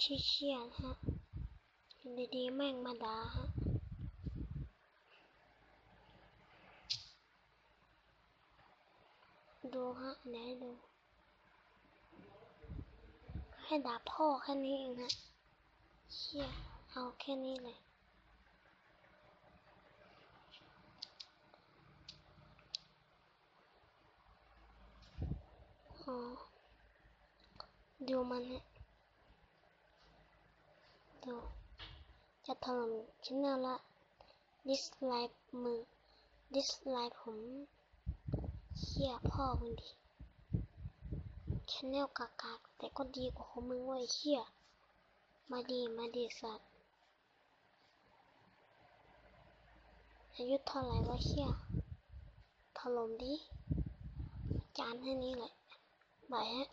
ชี้เชี่ยฮะอยู่ดีๆแม่งมาด่าฮะดูฮะไหนดูให้ด่าพ่อแค่นี้เองฮะเชี่ยเอาแค่นี้เลยอ๋อ ดูมันฮะดูจะถล่มชแนลละ dislike มือ dislike ผมเชี่ยพ่อมึงดิชแนลกากากแต่ก็ดีกว่าของมึงเว้ยเชี่ยมาดีมาดีสัตว์อายุเท่าไหร่วะเชี่ยถล่มดิ จานแค่นี้แหละบายฮะ